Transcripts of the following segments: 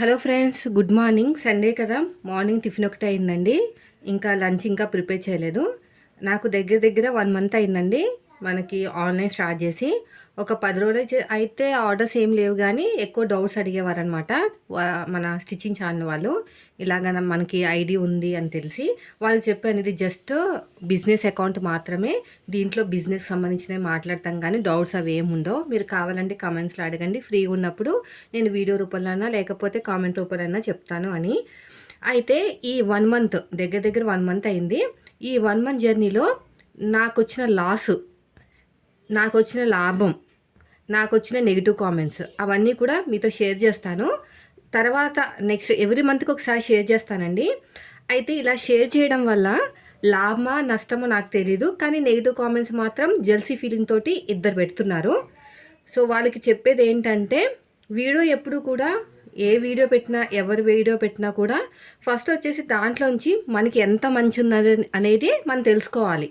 Hello friends good morning. Sunday కదా morning tiffin ఒకటి అయిందండి. ఇంకా లంచ్ ఇంకా ప్రిపేర్ చేయలేదు. నాకు దగ్గర దగ్గర వన్ మంత్ అయిందండి. మనకి ఆన్లైన్ స్టార్ట్ చేసి ఒక పది రోజులు అయితే- అయితే ఆర్డర్స్ ఏం లేవు కానీ ఎక్కువ డౌట్స్ అడిగేవారనమాట మన స్టిచ్చింగ్ ఛానల్ వాళ్ళు ఇలాగ మనకి ఐడి ఉంది అని తెలిసి వాళ్ళకి చెప్పాను ఇది జస్ట్ బిజినెస్ అకౌంట్ మాత్రమే దీంట్లో బిజినెస్ సంబంధించినవి మాట్లాడతాం కానీ డౌట్స్ అవి ఏముండో మీరు కావాలంటే కామెంట్స్లో అడగండి. ఫ్రీగా ఉన్నప్పుడు నేను వీడియో రూపంలో లేకపోతే కామెంట్ రూపంలో చెప్తాను అని. అయితే ఈ వన్ మంత్ దగ్గర దగ్గర వన్ మంత్ అయింది. ఈ వన్ మంత్ జర్నీలో నాకు వచ్చిన లాసు నాకు వచ్చిన లాభం నాకు వచ్చిన నెగిటివ్ కామెంట్స్ అవన్నీ కూడా మీతో షేర్ చేస్తాను. తర్వాత నెక్స్ట్ ఎవ్రీ మంత్కి ఒకసారి షేర్ చేస్తానండి. అయితే ఇలా షేర్ చేయడం వల్ల లాభమా నష్టమో నాకు తెలీదు. కానీ నెగిటివ్ కామెంట్స్ మాత్రం జెల్సీ ఫీలింగ్ తోటి ఇద్దరు పెడుతున్నారు. సో వాళ్ళకి చెప్పేది ఏంటంటే వీడియో ఎప్పుడు కూడా ఏ వీడియో పెట్టినా ఎవరి వీడియో పెట్టినా కూడా ఫస్ట్ వచ్చేసి దాంట్లోంచి మనకి ఎంత మంచి ఉన్నది అనేది మనం తెలుసుకోవాలి.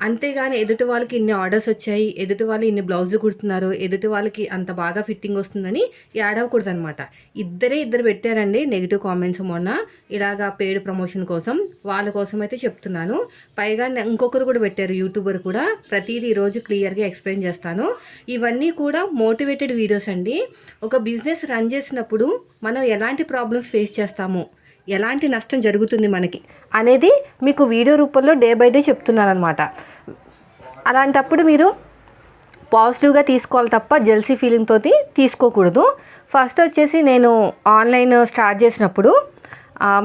అంతేగాని ఎదుటి వాళ్ళకి ఇన్ని ఆర్డర్స్ వచ్చాయి ఎదుటి వాళ్ళు ఇన్ని బ్లౌజులు కుడుతున్నారు ఎదుటి వాళ్ళకి అంత బాగా ఫిట్టింగ్ వస్తుందని ఏడవకూడదు అనమాట ఇద్దరే ఇద్దరు పెట్టారండి నెగిటివ్ కామెంట్స్ మొన్న. ఇలాగా పెయిడ్ ప్రమోషన్ కోసం వాళ్ళ కోసం అయితే చెప్తున్నాను. పైగా ఇంకొకరు కూడా పెట్టారు యూట్యూబర్ కూడా. ప్రతిదీ ఈరోజు క్లియర్గా ఎక్స్ప్లెయిన్ చేస్తాను. ఇవన్నీ కూడా మోటివేటెడ్ వీడియోస్ అండి. ఒక బిజినెస్ రన్ చేసినప్పుడు మనం ఎలాంటి ప్రాబ్లమ్స్ ఫేస్ చేస్తాము? ఎలాంటి నష్టం జరుగుతుంది మనకి అనేది మీకు వీడియో రూపంలో డే బై డే చెప్తున్నాను అనమాట అలాంటప్పుడు మీరు పాజిటివ్గా తీసుకోవాలి తప్ప జెల్సీ ఫీలింగ్ తోటి తీసుకోకూడదు. ఫస్ట్ వచ్చేసి నేను ఆన్లైన్ స్టార్ట్ చేసినప్పుడు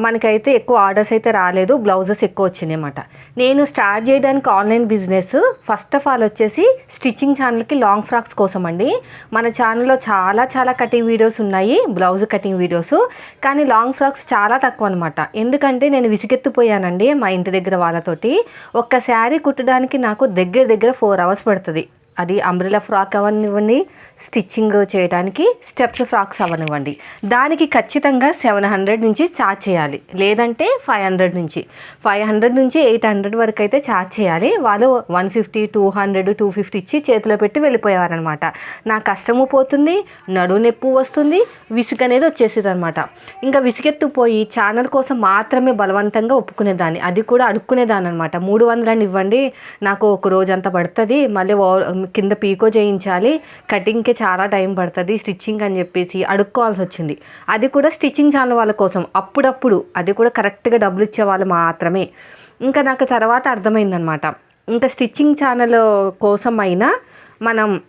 మనకైతే ఎక్కువ ఆర్డర్స్ అయితే రాలేదు బ్లౌజెస్ ఎక్కువ వచ్చినాయి అన్నమాట. నేను స్టార్ట్ చేయడానికి online business first of all వచ్చేసి స్టిచ్చింగ్ ఛానల్కి లాంగ్ ఫ్రాక్స్ కోసం అండి. మన ఛానల్లో చాలా చాలా కటింగ్ వీడియోస్ ఉన్నాయి బ్లౌజ్ కటింగ్ వీడియోస్ కానీ లాంగ్ ఫ్రాక్స్ చాలా తక్కువ అనమాట ఎందుకంటే నేను విసిగెత్తిపోయానండి మా ఇంటి దగ్గర వాళ్ళతోటి. ఒక్క శారీ కుట్టడానికి నాకు దగ్గర దగ్గర ఫోర్ అవర్స్ పడుతుంది. అది అంబ్రిలా ఫ్రాక్ అవనివ్వండి స్టిచ్చింగ్ చేయడానికి స్టెప్స్ ఫ్రాక్స్ అవనివ్వండి దానికి ఖచ్చితంగా సెవెన్ హండ్రెడ్ నుంచి ఛార్జ్ చేయాలి. లేదంటే ఫైవ్ హండ్రెడ్ నుంచి. ఫైవ్ హండ్రెడ్ నుంచి ఎయిట్ హండ్రెడ్ వరకు అయితే చార్జ్ చేయాలి. వాళ్ళు one fifty two hundred two fifty ఇచ్చి చేతిలో పెట్టి వెళ్ళిపోయేవారనమాట. నా కష్టము పోతుంది నడువు నొప్పి వస్తుంది విసుగు అనేది వచ్చేసేది అనమాట ఇంకా విసుగెత్తుపోయి ఛానల్ కోసం మాత్రమే బలవంతంగా ఒప్పుకునేదాన్ని. అది కూడా అడుక్కునేదాన్ని అనమాట మూడు వందలని ఇవ్వండి నాకు ఒక రోజు అంత పడుతుంది మళ్ళీ కింద పీకో చేయించాలి కటింగ్కి చాలా టైం పడుతుంది స్టిచ్చింగ్ అని చెప్పేసి అడుక్కోవాల్సి వచ్చింది. అది కూడా స్టిచ్చింగ్ ఛానల్ వాళ్ళ కోసం. అప్పుడప్పుడు అది కూడా కరెక్ట్గా డబ్బులు ఇచ్చే వాళ్ళు మాత్రమే. ఇంకా నాకు తర్వాత అర్థమైందనమాట. ఇంకా స్టిచ్చింగ్ ఛానల్ కోసం అయినా మనం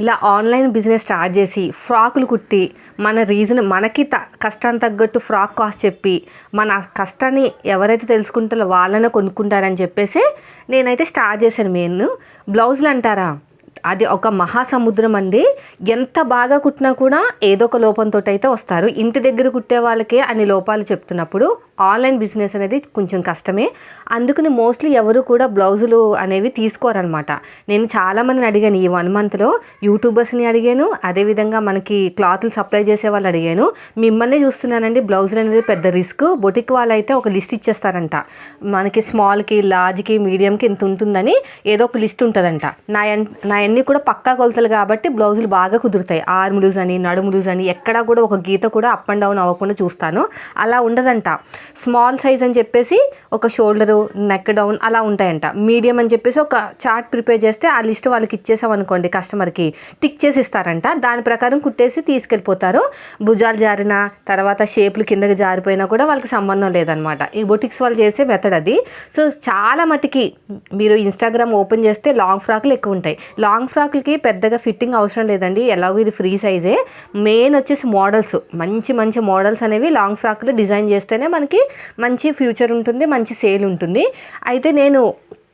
ఇలా ఆన్లైన్ బిజినెస్ స్టార్ట్ చేసి ఫ్రాకులు కుట్టి మన రీజన్ మనకి త కష్టానికి తగ్గట్టు ఫ్రాక్ కాస్ట్ చెప్పి మన కష్టాన్ని ఎవరైతే తెలుసుకుంటారో వాళ్ళనే కొనుక్కుంటారని చెప్పేసి నేనైతే స్టార్ట్ చేశాను మెయిన్. బ్లౌజులు అంటారా? అది ఒక మహాసముద్రం అండి. ఎంత బాగా కుట్టినా కూడా ఏదో ఒక లోపంతో అయితే వస్తారు. ఇంటి దగ్గర కుట్టే వాళ్ళకే అన్ని లోపాలు చెప్తున్నప్పుడు ఆన్లైన్ బిజినెస్ అనేది కొంచెం కష్టమే. అందుకని మోస్ట్లీ ఎవరు కూడా బ్లౌజులు అనేవి తీసుకోరనమాట. నేను చాలామందిని అడిగాను ఈ వన్ మంత్లో యూట్యూబర్స్ని అడిగాను అదేవిధంగా మనకి క్లాత్లు సప్లై చేసే వాళ్ళు అడిగాను. మిమ్మల్ని చూస్తున్నానండి బ్లౌజులు అనేది పెద్ద రిస్క్. బొటిక్ వాళ్ళు అయితే ఒక లిస్ట్ ఇచ్చేస్తారంట. మనకి స్మాల్కి లార్జ్కి మీడియంకి ఇంత ఉంటుందని ఏదో ఒక లిస్ట్ ఉంటుందంట. నా నా అన్నీ కూడా పక్కా కొలతలు కాబట్టి బ్లౌజులు బాగా కుదురుతాయి. ఆర్మ్ లూజ్ అని నడుము లూజ్ అని ఎక్కడా కూడా ఒక గీత కూడా అప్ అండ్ డౌన్ అవ్వకుండా చూస్తాను. అలా ఉండదంట. స్మాల్ సైజ్ అని చెప్పేసి ఒక షోల్డరు నెక్ డౌన్ అలా ఉంటాయంట. మీడియం అని చెప్పేసి ఒక చార్ట్ ప్రిపేర్ చేస్తే ఆ లిస్ట్ వాళ్ళకి ఇచ్చేసాం అనుకోండి కస్టమర్కి. టిక్ చేసి ఇస్తారంట. దాని ప్రకారం కుట్టేసి తీసుకెళ్ళిపోతారు. భుజాలు జారిన తర్వాత షేపులు కిందకి జారిపోయినా కూడా వాళ్ళకి సంబంధం లేదనమాట. ఈ బొటిక్స్ వాళ్ళు చేసే మెథడ్ అది. సో చాలా మటుకి మీరు ఇన్స్టాగ్రామ్ ఓపెన్ చేస్తే లాంగ్ ఫ్రాక్లు ఎక్కువ ఉంటాయి. లాంగ్ ఫ్రాక్లకి పెద్దగా ఫిట్టింగ్ అవసరం లేదండి. ఎలాగో ఇది ఫ్రీ సైజే. మెయిన్ వచ్చేసి మోడల్స్. మంచి మంచి మోడల్స్ అనేవి లాంగ్ ఫ్రాక్లు డిజైన్ చేస్తేనే మనకి మంచి ఫ్యూచర్ ఉంటుంది మంచి సేల్ ఉంటుంది. అయితే నేను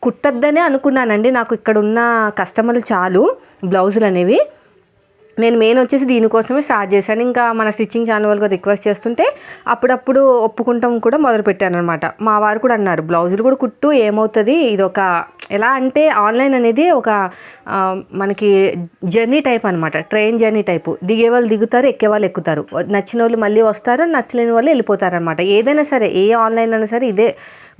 కుట్టద్దనే అనుకున్నానండి. నాకు ఇక్కడ ఉన్న కస్టమర్లు చాలు బ్లౌజులు అనేవి. నేను మెయిన్ వచ్చేసి దీనికోసమే స్టార్ట్ చేశాను. ఇంకా మన స్టిచ్చింగ్ ఛానల్ వాళ్ళకి రిక్వెస్ట్ చేస్తుంటే అప్పుడప్పుడు ఒప్పుకుంటాం కూడా మొదలుపెట్టాను అనమాట మా వారు కూడా అన్నారు బ్లౌజులు కూడా కుట్టు ఏమవుతుంది? ఇది ఒక ఎలా అంటే ఆన్లైన్ అనేది ఒక మనకి జర్నీ టైప్ అనమాట ట్రైన్ జర్నీ టైపు. దిగే వాళ్ళు దిగుతారు ఎక్కే వాళ్ళు ఎక్కుతారు. నచ్చిన వాళ్ళు మళ్ళీ వస్తారు నచ్చలేని వాళ్ళు వెళ్ళిపోతారు అనమాట ఏదైనా సరే ఏ ఆన్లైన్ అయినా సరే ఇదే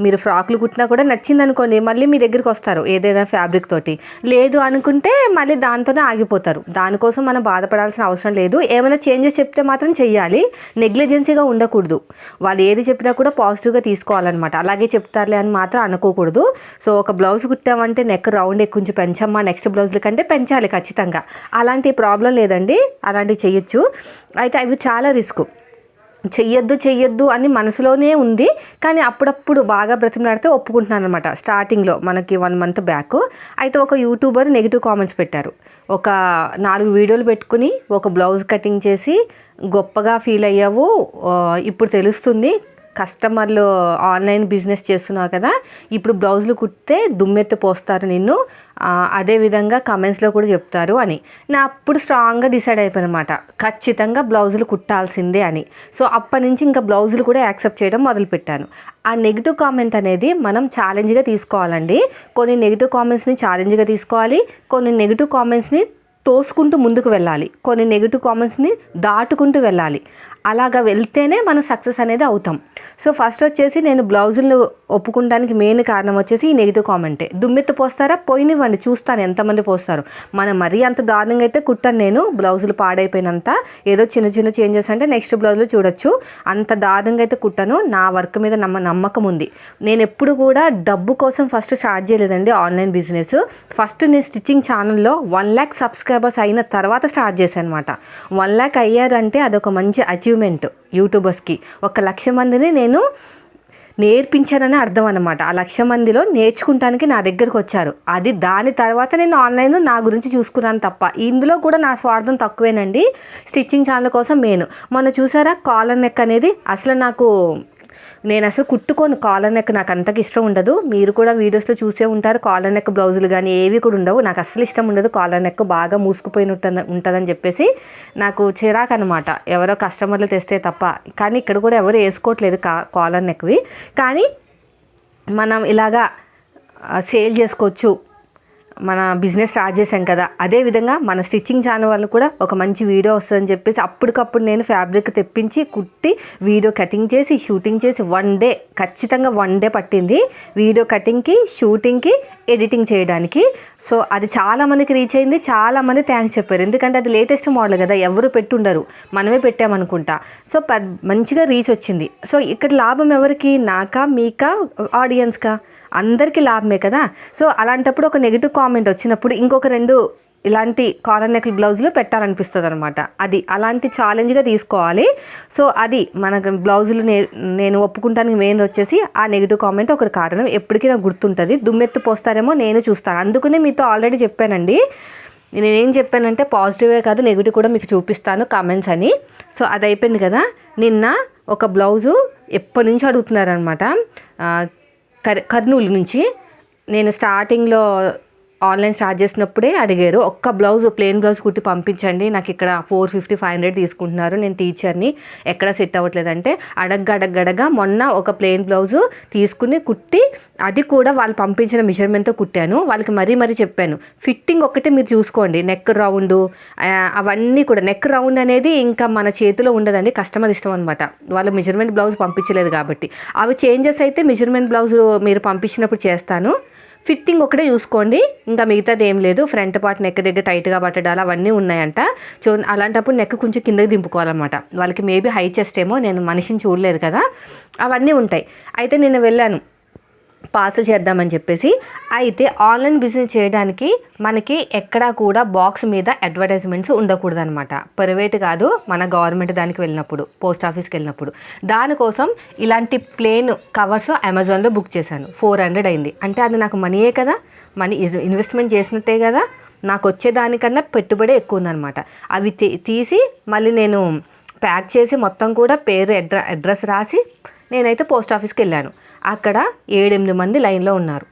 మీరు ఫ్రాక్లు కుట్టినా కూడా నచ్చింది అనుకోండి మళ్ళీ మీ దగ్గరికి వస్తారు ఏదైనా ఫ్యాబ్రిక్ తోటి. లేదు అనుకుంటే మళ్ళీ దాంతోనే ఆగిపోతారు. దానికోసం మనం బాధపడాల్సిన అవసరం లేదు. ఏమైనా చేంజెస్ చెప్తే మాత్రం చెయ్యాలి. నెగ్లిజెన్సీగా ఉండకూడదు. వాళ్ళు ఏది చెప్పినా కూడా పాజిటివ్గా తీసుకోవాలన్నమాట. అలాగే చెప్తారులే అని మాత్రం అనుకోకూడదు. సో ఒక బ్లౌజ్ కుట్టామంటే నెక్ రౌండ్ కొంచెం పెంచమ్మా నెక్స్ట్ బ్లౌజ్ల కంటే పెంచాలి ఖచ్చితంగా. అలాంటి ప్రాబ్లం లేదండి. అలాంటివి చెయ్యొచ్చు అయితే అవి చాలా రిస్క్ చెయ్యొద్దు చెయ్యొద్దు అని మనసులోనే ఉంది. కానీ అప్పుడప్పుడు బాగా బ్రతిమలాడితే ఒప్పుకుంటున్నాను అనమాట స్టార్టింగ్లో మనకి వన్ మంత్ బ్యాక్. అయితే ఒక యూట్యూబర్ నెగిటివ్ కామెంట్స్ పెట్టారు. ఒక నాలుగు వీడియోలు పెట్టుకుని ఒక బ్లౌజ్ కటింగ్ చేసి గొప్పగా ఫీల్ అయ్యావు ఇప్పుడు తెలుస్తుంది. కస్టమర్లు ఆన్లైన్ బిజినెస్ చేస్తున్నావు కదా ఇప్పుడు బ్లౌజులు కుట్టితే దుమ్మెత్తి పోస్తారు నిన్ను. అదేవిధంగా అదే విధంగా కమెంట్స్లో కూడా చెప్తారు అని. నా అప్పుడు స్ట్రాంగ్గా డిసైడ్ అయిపోయినమాట. అనమాట ఖచ్చితంగా బ్లౌజులు కుట్టాల్సిందే అని. సో అప్పటి నుంచి ఇంకా బ్లౌజులు కూడా యాక్సెప్ట్ చేయడం మొదలుపెట్టాను. ఆ నెగిటివ్ కామెంట్ అనేది మనం ఛాలెంజ్గా తీసుకోవాలండి. కొన్ని నెగిటివ్ కామెంట్స్ని ఛాలెంజ్గా తీసుకోవాలి. కొన్ని నెగిటివ్ కామెంట్స్ని తోసుకుంటూ ముందుకు వెళ్ళాలి. కొన్ని నెగిటివ్ కామెంట్స్ని దాటుకుంటూ వెళ్ళాలి. అలాగా వెళ్తేనే మనం సక్సెస్ అనేది అవుతాం. సో ఫస్ట్ వచ్చేసి నేను బ్లౌజులు ఒప్పుకోవడానికి మెయిన్ కారణం వచ్చేసి ఈ నెగిటివ్ కామెంటే. దుమ్మెత్తు పోస్తారా? పోయినివ్వండి చూస్తాను ఎంతమంది పోస్తారు. మనం మరీ అంత దారుణంగా అయితే కుట్టాను నేను బ్లౌజులు పాడైపోయినంత. ఏదో చిన్న చిన్న చేంజెస్ అంటే నెక్స్ట్ బ్లౌజులు చూడొచ్చు. అంత దారుణంగా అయితే కుట్టాను నా వర్క్ మీద నమ్మ నమ్మకం ఉంది. నేను ఎప్పుడు కూడా డబ్బు కోసం ఫస్ట్ స్టార్ట్ చేయలేదండి ఆన్లైన్ బిజినెస్. ఫస్ట్ నేను స్టిచ్చింగ్ ఛానల్లో వన్ ల్యాక్ సబ్స్క్రైబర్స్ అయిన తర్వాత స్టార్ట్ చేశాను అనమాట వన్ ల్యాక్ అయ్యారంటే అదొక మంచి అచీవ్ అచీవ్మెంట్ యూట్యూబర్స్కి. ఒక లక్ష మందిని నేను నేర్పించానని అర్థం అనమాట ఆ లక్ష మందిలో నేర్చుకుంటానికి నా దగ్గరకు వచ్చారు. అది దాని తర్వాత నేను ఆన్లైన్ నా గురించి చూసుకున్నాను తప్ప. ఇందులో కూడా నా స్వార్థం తక్కువేనండి. స్టిచ్చింగ్ ఛానల్ కోసం మెయిన్. మొన్న చూసారా? కాలర్ నెక్ అనేది అసలు నాకు నేను అసలు కుట్టుకోను. కాలర్ నెక్ నాకు అంతకి ఇష్టం ఉండదు. మీరు కూడా వీడియోస్లో చూసే ఉంటారు. కాలర్ నెక్ బ్లౌజులు కానీ ఏవి కూడా ఉండవు. నాకు అసలు ఇష్టం ఉండదు. కాలర్ నెక్ బాగా మూసుకుపోయినట్టు ఉంటుందని చెప్పేసి నాకు చిరాకు అనమాట ఎవరో కస్టమర్లు తెస్తే తప్ప. కానీ ఇక్కడ కూడా ఎవరు వేసుకోవట్లేదు కా కాలర్ నెక్వి. కానీ మనం ఇలాగా సేల్ చేసుకోవచ్చు. మన బిజినెస్ స్టార్ట్ చేశాం కదా. అదే విధంగా మన స్టిచ్చింగ్ ఛానల్ వల్ల కూడా ఒక మంచి వీడియో వస్తుందని చెప్పేసి అప్పటికప్పుడు నేను ఫ్యాబ్రిక్ తెప్పించి కుట్టి వీడియో కటింగ్ చేసి షూటింగ్ చేసి వన్ డే ఖచ్చితంగా వన్ డే పట్టింది. వీడియో కటింగ్కి షూటింగ్కి ఎడిటింగ్ చేయడానికి. సో అది చాలా మందికి రీచ్ అయింది. చాలా మంది థ్యాంక్స్ చెప్పారు. ఎందుకంటే అది లేటెస్ట్ మోడల్ కదా. ఎవరు పెట్టుండరు. మనమే పెట్టామనుకుంటా. సో మంచిగా రీచ్ వచ్చింది. సో ఇక్కడ లాభం ఎవరికి? నాకా? మీకా? ఆడియన్స్కా అందరికీ లాభమే కదా. సో అలాంటప్పుడు ఒక నెగిటివ్ కామెంట్ వచ్చినప్పుడు ఇంకొక రెండు ఇలాంటి కాలర్ నెక్ బ్లౌజులు పెట్టాలనిపిస్తుంది అనమాట అది అలాంటి ఛాలెంజ్గా తీసుకోవాలి. సో అది మనకు బ్లౌజులు నే నేను ఒప్పుకుంటానికి మెయిన్ వచ్చేసి ఆ నెగిటివ్ కామెంట్ ఒక కారణం ఎప్పటికీ నాకు గుర్తుంటుంది. దుమ్మెత్తు పోస్తారేమో నేను చూస్తాను. అందుకనే మీతో ఆల్రెడీ చెప్పానండి. నేనేం చెప్పానంటే పాజిటివే కాదు నెగిటివ్ కూడా మీకు చూపిస్తాను కామెంట్స్ అని. సో అది అయిపోయింది కదా. నిన్న ఒక బ్లౌజు ఎప్పటి నుంచి అడుగుతున్నారనమాట కర్ కర్నూలు నుంచి. నేను స్టార్టింగ్లో ఆన్లైన్ స్టార్ట్ చేసినప్పుడే అడిగారు ఒక్క బ్లౌజ్ ప్లెయిన్ బ్లౌజ్ కుట్టి పంపించండి నాకు ఇక్కడ ఫోర్ ఫిఫ్టీ ఫైవ్ హండ్రెడ్ తీసుకుంటున్నారు నేను టీచర్ని ఎక్కడ సెట్ అవ్వట్లేదంటే అడగ్గ మొన్న ఒక ప్లెయిన్ బ్లౌజ్ తీసుకుని కుట్టి అది కూడా వాళ్ళు పంపించిన మెజర్మెంట్తో కుట్టాను వాళ్ళకి మరీ మరీ చెప్పాను ఫిట్టింగ్ ఒక్కటే మీరు చూసుకోండి నెక్ రౌండ్ అవన్నీ కూడా నెక్ రౌండ్ అనేది ఇంకా మన చేతిలో ఉండదండి కస్టమర్ ఇష్టం అనమాట వాళ్ళు మెజర్మెంట్ బ్లౌజ్ పంపించలేదు కాబట్టి అవి చేంజెస్ అయితే మెజర్మెంట్ బ్లౌజ్ మీరు పంపించినప్పుడు చేస్తాను ఫిట్టింగ్ ఒకటే చూసుకోండి. ఇంకా మిగతాది ఏం లేదు. ఫ్రంట్ పార్ట్ నెక్ దగ్గర టైట్గా పట్టడాలు అవన్నీ ఉన్నాయంట. సో అలాంటప్పుడు నెక్ కొంచెం కిందకి దింపుకోవాలన్నమాట. వాళ్ళకి మేబీ హై చెస్ట్ ఏమో నేను మనిషిని చూడలేదు కదా. అవన్నీ ఉంటాయి. అయితే నేను వెళ్ళాను. పార్సల్ చేద్దామని చెప్పేసి అయితే ఆన్లైన్ బిజినెస్ చేయడానికి మనకి ఎక్కడా కూడా బాక్స్ మీద అడ్వర్టైజ్మెంట్స్ ఉండకూడదు అనమాట ప్రైవేట్ కాదు మన గవర్నమెంట్ దానికి వెళ్ళినప్పుడు పోస్ట్ ఆఫీస్కి వెళ్ళినప్పుడు. దానికోసం ఇలాంటి ప్లేన్ కవర్స్ అమెజాన్లో బుక్ చేశాను. ఫోర్ హండ్రెడ్ అయింది. అంటే అది నాకు మనీయే కదా. మనీ ఇన్వెస్ట్మెంట్ చేసినట్టే కదా. నాకు వచ్చేదానికన్నా పెట్టుబడి ఎక్కువ ఉందన్నమాట. అవి తీ- తీసి మళ్ళీ నేను ప్యాక్ చేసి మొత్తం కూడా పేరు అడ్ర అడ్రస్ రాసి నేనైతే పోస్ట్ ఆఫీస్కి వెళ్ళాను. అక్కడ ఏడెనిమిది మంది లైన్లో ఉన్నారు.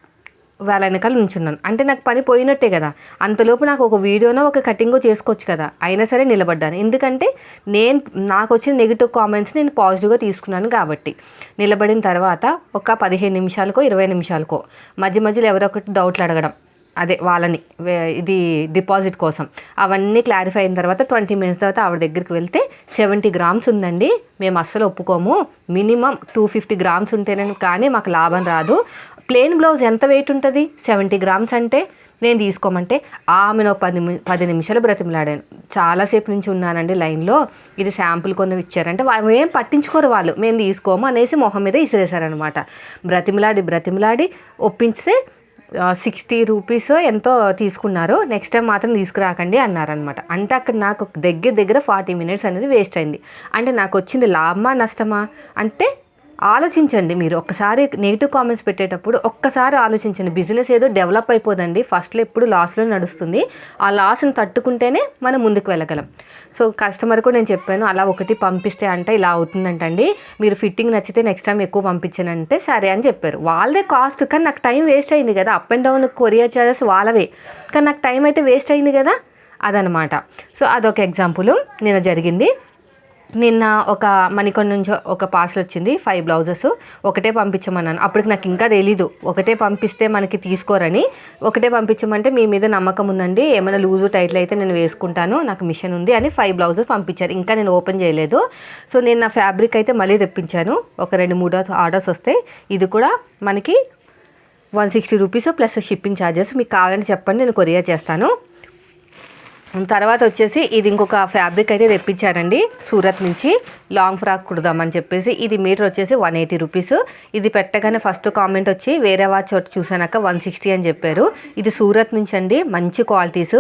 వాళ్ళ వెనకాల నుంచున్నాను. అంటే నాకు పని పోయినట్టే కదా. అంతలోపు నాకు ఒక వీడియోనో ఒక కటింగో చేసుకోవచ్చు కదా. అయినా సరే నిలబడ్డాను. ఎందుకంటే నేను నాకు వచ్చిన నెగిటివ్ కామెంట్స్ నేను పాజిటివ్గా తీసుకున్నాను కాబట్టి. నిలబడిన తర్వాత ఒక పదిహేను నిమిషాలకో ఇరవై నిమిషాలకో మధ్య మధ్యలో ఎవరో ఒకటి డౌట్లు అడగడం. అదే వాళ్ళని ఇది డిపాజిట్ కోసం. అవన్నీ క్లారిఫై అయిన తర్వాత ట్వంటీ మినిట్స్ తర్వాత ఆవిడ దగ్గరికి వెళ్తే సెవెంటీ గ్రామ్స్ ఉందండి. మేము అస్సలు ఒప్పుకోము. మినిమం టూ ఫిఫ్టీ గ్రామ్స్ ఉంటేనే కానీ మాకు లాభం రాదు. ప్లెయిన్ బ్లౌజ్ ఎంత వెయిట్ ఉంటుంది? సెవెంటీ గ్రామ్స్ అంటే నేను తీసుకోమంటే ఆమెను ఒక పది పది నిమిషాలు బ్రతిమలాడాను. చాలాసేపు నుంచి ఉన్నానండి లైన్లో. ఇది శాంపుల్ కొందరు ఇచ్చారంటే వాళ్ళు ఏం పట్టించుకోరు వాళ్ళు. మేము తీసుకోము అనేసి మొహం మీద ఇసిరేశారనమాట బ్రతిమలాడి బ్రతిమలాడి ఒప్పించితే సిక్స్టీ రూపీస్ ఎంతో తీసుకున్నారు. నెక్స్ట్ టైం మాత్రం తీసుకురాకండి అన్నారనమాట అంటే అక్కడ నాకు దగ్గర దగ్గర ఫార్టీ మినిట్స్ అనేది వేస్ట్ అయింది. అంటే నాకు వచ్చింది లాభమా నష్టమా? అంటే ఆలోచించండి మీరు. ఒక్కసారి నెగిటివ్ కామెంట్స్ పెట్టేటప్పుడు ఒక్కసారి ఆలోచించండి. బిజినెస్ ఏదో డెవలప్ అయిపోదండి. ఫస్ట్లో ఎప్పుడు లాస్లో నడుస్తుంది. ఆ లాస్ని తట్టుకుంటేనే మనం ముందుకు వెళ్ళగలం. సో కస్టమర్ కూడా నేను చెప్పాను అలా ఒకటి పంపిస్తే అంటే ఇలా అవుతుందంటండి. మీరు ఫిట్టింగ్ నచ్చితే నెక్స్ట్ టైం ఎక్కువ పంపించానంటే సరే అని చెప్పారు. వాళ్ళదే కాస్ట్ కానీ నాకు టైం వేస్ట్ అయింది కదా. Up and down courier charges వాళ్ళవే. కానీ నాకు టైం అయితే వేస్ట్ అయింది కదా? అదనమాట సో అదొక ఎగ్జాంపుల్ నేను జరిగింది. నిన్న ఒక మణికొండ నుంచి ఒక పార్సల్ వచ్చింది ఫైవ్ బ్లౌజెస్ ఒకటే పంపించమన్నాను. అప్పటికి నాకు ఇంకా తెలీదు. ఒకటే పంపిస్తే మనకి తీసుకోరని. ఒకటే పంపించమంటే మీ మీద నమ్మకం ఉందండి. ఏమైనా లూజు టైట్లు అయితే నేను వేసుకుంటాను. నాకు మిషన్ ఉంది అని ఫైవ్ బ్లౌజెస్ పంపించారు. ఇంకా నేను ఓపెన్ చేయలేదు. సో నేను నా ఫ్యాబ్రిక్ అయితే మళ్ళీ తెప్పించాను. ఒక రెండు మూడు ఆర్డర్స్ వస్తాయి ఇది కూడా మనకి one sixty rupees plus shipping charges మీకు కావాలని చెప్పండి నేను కొరియర్ చేస్తాను. తర్వాత వచ్చేసి ఇది ఇంకొక ఫ్యాబ్రిక్ అయితే తెప్పించారండి సూరత్ నుంచి. లాంగ్ ఫ్రాక్ కుడదామని చెప్పేసి ఇది మీటర్ వచ్చేసి వన్ ఎయిటీ రూపీస్ ఇది పెట్టగానే ఫస్ట్ కామెంట్ వచ్చి వేరే వాచ్ చోట చూసాక వన్ సిక్స్టీ అని చెప్పారు. ఇది సూరత్ నుంచి అండి మంచి క్వాలిటీస్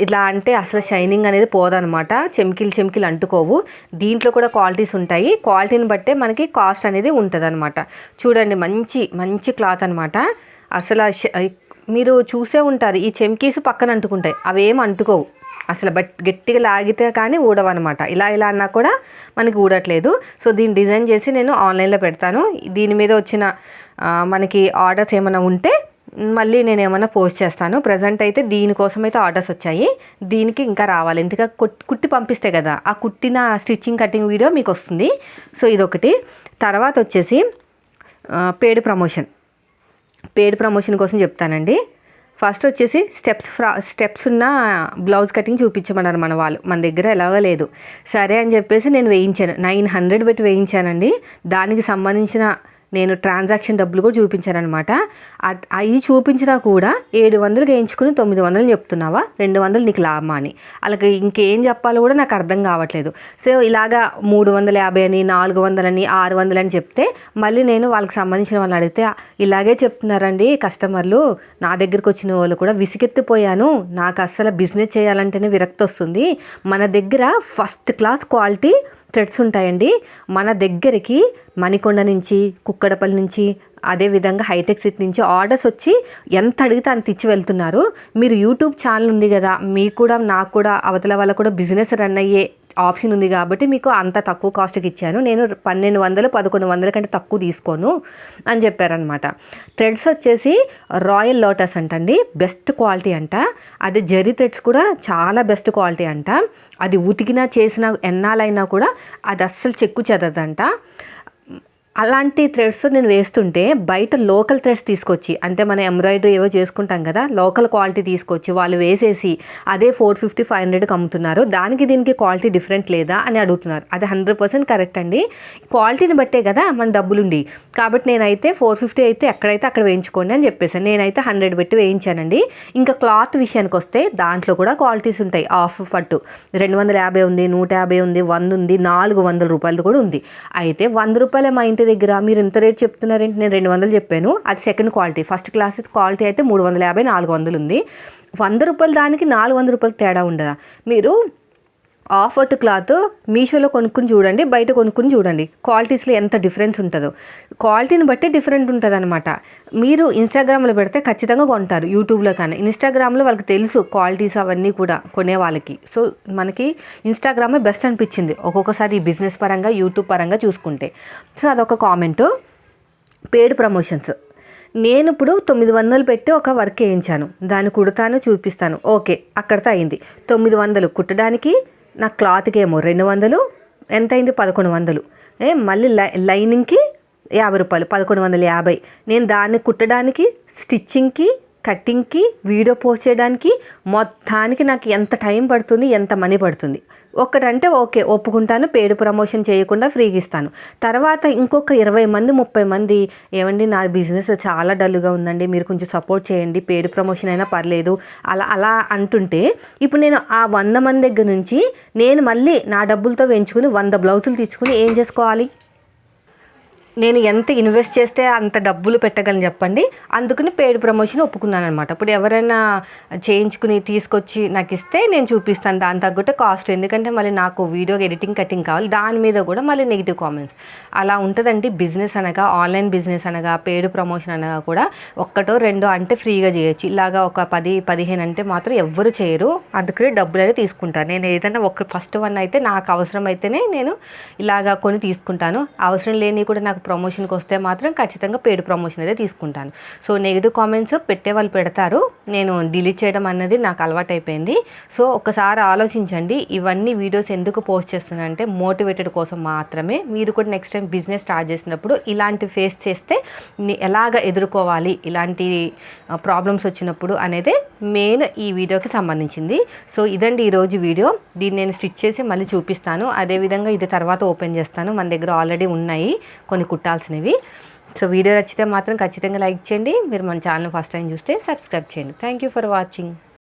ఇలా అంటే అసలు షైనింగ్ అనేది పోదనమాట. చెమికిలు చెమికిలు అంటుకోవు. దీంట్లో కూడా క్వాలిటీస్ ఉంటాయి. క్వాలిటీని బట్టే మనకి కాస్ట్ అనేది ఉంటుంది చూడండి మంచి మంచి క్లాత్ అనమాట. అసలు మీరు చూసే ఉంటారు ఈ చెమ్కీస్ పక్కన అంటుకుంటాయి. అవేం అంటుకోవు. అసలు బట్ గట్టిగా లాగితే కానీ ఊడవన్నమాట. ఇలా ఇలా అన్నా కూడా మనకి ఊడట్లేదు. సో దీన్ని డిజైన్ చేసి నేను ఆన్లైన్లో పెడతాను. దీని మీద వచ్చిన మనకి ఆర్డర్స్ ఏమైనా ఉంటే మళ్ళీ నేను ఏమైనా పోస్ట్ చేస్తాను. ప్రజెంట్ అయితే దీనికోసం అయితే ఆర్డర్స్ వచ్చాయి. దీనికి ఇంకా రావాలి. ఎందుకంటే కుట్టి పంపిస్తే కదా ఆ కుట్టిన స్టిచ్చింగ్ కటింగ్ వీడియో మీకు వస్తుంది. సో ఇదొకటి. తర్వాత వచ్చేసి పేడ్ ప్రమోషన్. పేడ్ ప్రమోషన్ కోసం చెప్తానండి. ఫస్ట్ వచ్చేసి స్టెప్స్ ఫ్రా స్టెప్స్ ఉన్న బ్లౌజ్ కటింగ్ చూపించమన్నారు మన వాళ్ళు. మన దగ్గర ఎలాగో లేదు. సరే అని చెప్పేసి నేను వేయించాను. నైన్ హండ్రెడ్ పెట్టి వేయించానండి. దానికి సంబంధించిన నేను ట్రాన్సాక్షన్ డబ్బులు కూడా చూపించాను అనమాట అవి చూపించినా కూడా ఏడు వందలు వేయించుకుని తొమ్మిది వందలు చెప్తున్నావా? రెండు వందలు నీకు లాభమా అని. అలాగే ఇంకేం చెప్పాలో కూడా నాకు అర్థం కావట్లేదు. సో ఇలాగా మూడు వందల యాభై అని నాలుగు వందలని ఆరు వందలు అని చెప్తే మళ్ళీ నేను వాళ్ళకి సంబంధించిన వాళ్ళని అడిగితే ఇలాగే చెప్తున్నారండి కస్టమర్లు. నా దగ్గరికి వచ్చిన వాళ్ళు కూడా విసిగెత్తిపోయాను. నాకు అస్సలు బిజినెస్ చేయాలంటేనే విరక్తి వస్తుంది. మన దగ్గర ఫస్ట్ క్లాస్ క్వాలిటీ థ్రెడ్స్ ఉంటాయండి. మన దగ్గరికి మణికొండ నుంచి కుక్కడపల్లి నుంచి అదేవిధంగా హైటెక్ సిటీ నుంచి ఆర్డర్స్ వచ్చి ఎంత అడిగితే అంత ఇచ్చి వెళ్తున్నారు. మీరు యూట్యూబ్ ఛానల్ ఉంది కదా మీకు కూడా నాకు కూడా అవతల వాళ్ళకు కూడా బిజినెస్ రన్ అయ్యే ఆప్షన్ ఉంది కాబట్టి మీకు అంత తక్కువ కాస్ట్కి ఇచ్చాను. నేను పన్నెండు వందలు పదకొండు వందల కంటే తక్కువ తీసుకోను అని చెప్పారనమాట థ్రెడ్స్ వచ్చేసి రాయల్ లోటస్ అంటండి. బెస్ట్ క్వాలిటీ అంట. అది జెరీ థ్రెడ్స్ కూడా చాలా బెస్ట్ క్వాలిటీ అంట. అది ఉతికినా చేసిన ఎన్నాలైనా కూడా అది అస్సలు చెక్కు చెదదంట అలాంటి థ్రెడ్స్ నేను వేస్తుంటే బయట లోకల్ థ్రెడ్స్ తీసుకొచ్చి అంటే మన ఎంబ్రాయిడరీ ఏవో చేసుకుంటాం కదా లోకల్ క్వాలిటీ తీసుకొచ్చి వాళ్ళు వేసేసి అదే ఫోర్ ఫిఫ్టీ ఫైవ్ హండ్రెడ్కి అమ్ముతున్నారు. దానికి దీనికి క్వాలిటీ డిఫరెంట్ లేదా అని అడుగుతున్నారు. అది హండ్రెడ్ పర్సెంట్ కరెక్ట్ అండి. క్వాలిటీని బట్టే కదా మన డబ్బులుండి. కాబట్టి నేనైతే ఫోర్ ఫిఫ్టీ అయితే ఎక్కడైతే అక్కడ వేయించుకోండి అని చెప్పేసాను నేనైతే హండ్రెడ్ పెట్టి వేయించానండి. ఇంకా క్లాత్ విషయానికి వస్తే దాంట్లో కూడా క్వాలిటీస్ ఉంటాయి. ఆఫ్ పట్టు. రెండు వందల యాభై ఉంది నూట యాభై ఉంది వంద ఉంది నాలుగు వందల రూపాయలు కూడా ఉంది. అయితే వంద రూపాయల మా ఇంటి దగ్గర మీరు ఇంత రేట్ చెప్తున్నారేంటి? నేను రెండు వందలు చెప్పాను. అది second quality first class quality అయితే మూడు వందల యాభై నాలుగు వందలు ఉంది. వంద రూపాయల దానికి నాలుగు వందల రూపాయలు తేడా ఉండదా? మీరు ఆఫర్ట్ క్లాత్ మీషోలో కొనుక్కుని చూడండి బయట కొనుక్కుని చూడండి. క్వాలిటీస్లో ఎంత డిఫరెన్స్ ఉంటుందో. క్వాలిటీని బట్టి డిఫరెంట్ ఉంటుంది అనమాట మీరు ఇన్స్టాగ్రామ్లో పెడితే ఖచ్చితంగా కొంటారు యూట్యూబ్లో కానీ. ఇన్స్టాగ్రామ్లో వాళ్ళకి తెలుసు క్వాలిటీస్ అవన్నీ కూడా కొనే వాళ్ళకి. సో మనకి ఇన్స్టాగ్రామే బెస్ట్ అనిపించింది ఒక్కొక్కసారి ఈ బిజినెస్ పరంగా యూట్యూబ్ పరంగా చూసుకుంటే. సో అదొక కామెంటు. పేడ్ ప్రమోషన్స్. నేను ఇప్పుడు తొమ్మిది వందలు పెట్టి ఒక వర్క్ వేయించాను. దాన్ని కుడతాను చూపిస్తాను. ఓకే అక్కడితో అయింది. తొమ్మిది వందలు కుట్టడానికి నా క్లాత్కి ఏమో రెండు వందలు ఎంత అయింది పదకొండు వందలు. ఏ మళ్ళీ లై లైనింగ్కి యాభై రూపాయలు పదకొండు వందల యాభై. నేను దాన్ని కుట్టడానికి స్టిచ్చింగ్కి కటింగ్కి వీడియో పోస్ట్ చేయడానికి మొత్తానికి నాకు ఎంత టైం పడుతుంది ఎంత మనీ పడుతుంది. ఒక్కటంటే ఓకే ఒప్పుకుంటాను పేడు ప్రమోషన్ చేయకుండా ఫ్రీగా ఇస్తాను. తర్వాత ఇంకొక ఇరవై మంది ముప్పై మంది ఏమండి నా బిజినెస్ చాలా డల్గా ఉందండి మీరు కొంచెం సపోర్ట్ చేయండి పేడు ప్రమోషన్ అయినా పర్లేదు అలా అలా అంటుంటే ఇప్పుడు నేను ఆ వంద మంది దగ్గర నుంచి నేను మళ్ళీ నా డబ్బులతో పెంచుకుని వంద బ్లౌజులు తెచ్చుకుని ఏం చేసుకోవాలి? నేను ఎంత ఇన్వెస్ట్ చేస్తే అంత డబ్బులు పెట్టగలను చెప్పండి. అందుకని పెయిడ్ ప్రమోషన్ ఒప్పుకున్నాను అనమాట ఇప్పుడు ఎవరైనా చేయించుకుని తీసుకొచ్చి నాకు ఇస్తే నేను చూపిస్తాను. దాని తగ్గట్టు కాస్ట్ ఎందుకంటే మళ్ళీ నాకు వీడియో ఎడిటింగ్ కటింగ్ కావాలి. దాని మీద కూడా మళ్ళీ నెగిటివ్ కామెంట్స్ అలా ఉంటుందండి బిజినెస్ అనగా ఆన్లైన్ బిజినెస్ అనగా పెయిడ్ ప్రమోషన్ అనగా కూడా ఒక్కటో రెండో అంటే ఫ్రీగా చేయొచ్చు. ఇలాగా ఒక పది పదిహేను అంటే మాత్రం ఎవ్వరు చేయరు. అందుకనే డబ్బులు అనేది తీసుకుంటాను. నేను ఏదైనా ఒక ఫస్ట్ వన్ అయితే నాకు అవసరం అయితేనే నేను ఇలాగా కొని తీసుకుంటాను. అవసరం లేని కూడా నాకు ప్రమోషన్కి వస్తే మాత్రం ఖచ్చితంగా పెయిడ్ ప్రమోషన్ అయితే తీసుకుంటాను. సో నెగిటివ్ కామెంట్స్ పెట్టే వాళ్ళు పెడతారు. నేను డిలీట్ చేయడం అన్నది నాకు అలవాటు అయిపోయింది సో ఒకసారి ఆలోచించండి ఇవన్నీ వీడియోస్ ఎందుకు పోస్ట్ చేస్తున్నానంటే మోటివేటెడ్ కోసం మాత్రమే. మీరు కూడా నెక్స్ట్ టైం బిజినెస్ స్టార్ట్ చేసినప్పుడు ఇలాంటి ఫేస్ చేస్తే ఎలాగ ఎదుర్కోవాలి? ఇలాంటి ప్రాబ్లమ్స్ వచ్చినప్పుడు అనేది మెయిన్ ఈ వీడియోకి సంబంధించింది. సో ఇదండి ఈరోజు వీడియో దీన్ని నేను స్టిచ్ చేసి మళ్ళీ చూపిస్తాను. అదేవిధంగా ఇది తర్వాత ఓపెన్ చేస్తాను. మన దగ్గర ఆల్రెడీ ఉన్నాయి కొన్ని కుట్టాల్సినవి. సో వీడియో నచ్చితే మాత్రం ఖచ్చితంగా లైక్ చేయండి. మీరు మన ఛానల్ ఫస్ట్ టైం చూస్తే సబ్స్క్రైబ్ చేయండి. Thank you for watching